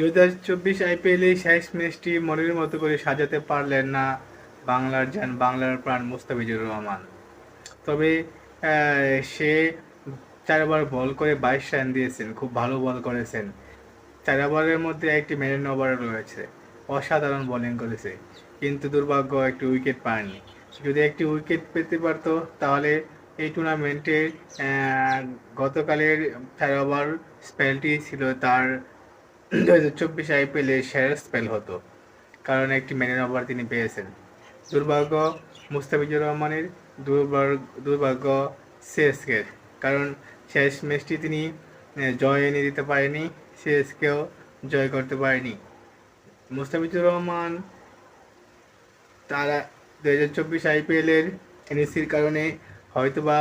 দু হাজার চব্বিশ আইপিএলে শেষ ম্যাচটি মনের মতো করে সাজাতে পারলেন না বাংলার যান বাংলার প্রাণ মুস্তাফিজুর রহমান। তবে সে চারবার বল করে বাইশ রান দিয়েছেন, খুব ভালো বল করেছেন। চার ওভারের মধ্যে একটি মেরিন ওভার রয়েছে, অসাধারণ বোলিং করেছে, কিন্তু দুর্ভাগ্য একটি উইকেট পায়নি যদি একটি উইকেট পেতে পারতো, তাহলে এই টুর্নামেন্টে গতকালের চার ওভার স্পেলটি ছিল তার দু হাজার চব্বিশ আইপিএলে সেরা স্পেল হতো, কারণ একটি মেরিন ওভার তিনি পেয়েছেন। দুর্ভাগ্য, মুস্তাফিজুর রহমানের দুর্ভাগ্য দুর্ভাগ্য সিএসকের কারণ শেষ ম্যাচটি তিনি জয় এনে দিতে পারেনি সিএসকেও জয় করতে পারেনি। মুস্তাফিজুর রহমান তারা দু হাজার চব্বিশ আইপিএলের এনএসির কারণে হয়তোবা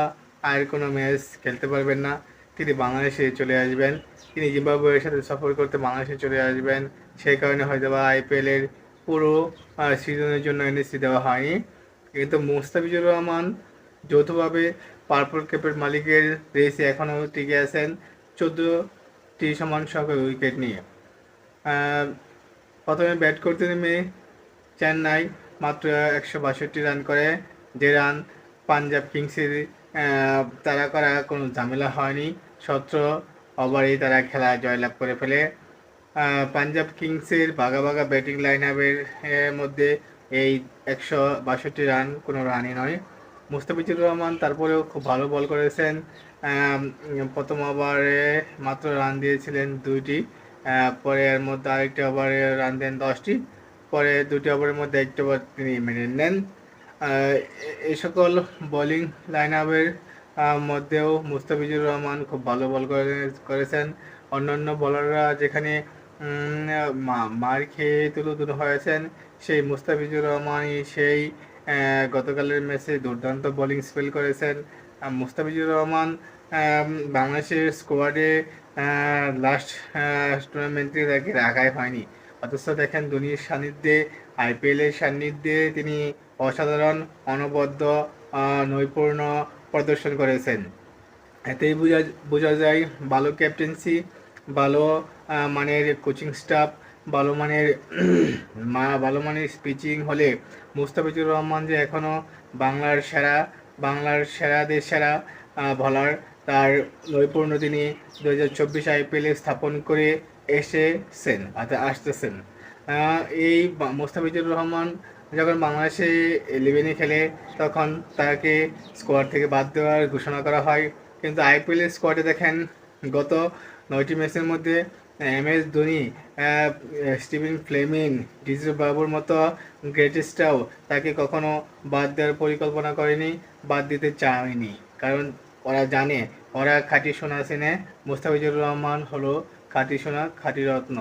আর কোনো ম্যাচ খেলতে পারবেন না। তিনি বাংলাদেশে চলে আসবেন। তিনি জিম্বাবুয়ের সাথে সফর করতে বাংলাদেশে চলে আসবেন। সেই কারণে হয়তোবা আইপিএলের পুরো সিজনের জন্য এনএসি দেওয়া হয়নি। কিন্তু মুস্তাফিজুর রহমান যৌথভাবে পার্পল ক্যাপের মালিকের রেসে এখনও টিকে আছেন চোদ্দোটি সমান সংখ্যক উইকেট নিয়ে। প্রথমে ব্যাট করতে নেমে চেন্নাই মাত্র একশো বাষট্টি রান করে। যে রান পাঞ্জাব কিংসের তারা করা কোনো ঝামেলা হয়নি। সতেরো ওভারেই তারা খেলা জয়লাভ করে ফেলে পাঞ্জাব কিংসের বাঘা বাঘা ব্যাটিং লাইন আপের মধ্যে এই একশো বাষট্টি রান কোনো রানই নয় মুস্তাফিজুর রহমান তারপরেও খুব ভালো বল করেছেন প্রথম ওভারে মাত্র রান দিয়েছিলেন দুইটি পরে এর মধ্যে আরেকটি ওভারে রান দেন দশটি পরে দুটি ওভারের মধ্যে একটি ওভার তিনি মেনে নেন এই সকল বোলিং লাইন আপের মধ্যেও মুস্তাফিজুর রহমান খুব ভালো বল করে- করেছেন। অন্যান্য বোলাররা যেখানে মার খেয়ে তুলুতুলু হয়েছেন, সেই মুস্তাফিজুর রহমানই সেই গতকালের ম্যাচে দুর্দান্ত বোলিং স্পেল করেছেন। মুস্তাফিজুর রহমান বাংলাদেশের স্কোয়াডে লাস্ট টুর্নামেন্টে তাকে রাখাই হয়নি। অথচ দেখেন দুনিয়ার সান্নিধ্যে আইপিএলের সান্নিধ্যে তিনি অসাধারণ, অনবদ্য নৈপুণ্য প্রদর্শন করেছেন। এতেই বোঝা বোঝা যায় ভালো ক্যাপ্টেন্সি ভালো মানের কোচিং স্টাফ ভালো মানের, মা, ভালো মানের স্পিচিং হলে মুস্তাফিজুর রহমান যে এখনও বাংলার সেরা, বাংলার সেরাদের সেরা বলার তার নৈপুণ্য তিনি দু হাজার চব্বিশ আইপিএলে স্থাপন করে এসেছেন আসতেছেন। এই মুস্তাফিজুর রহমান যখন বাংলাদেশে ইলেভেনে খেলে, তখন তাকে স্কোয়াড থেকে বাদ দেওয়ার ঘোষণা করা হয়। কিন্তু আইপিএলের স্কোয়াডে দেখেন, গত নয়টি ম্যাচের মধ্যে M S Dhoni Steven Fleming Diju বাবুর মতো গ্রেটেস্টটাও তাকে কখনো বাদ দেওয়ার পরিকল্পনা করেনি, বাদ দিতে চায়নি। কারণ ওরা জানে, ওরা খাঁটি সোনা চেনে। মুস্তাফিজুর রহমান হলো খাঁটি সোনা, খাঁটি রত্ন।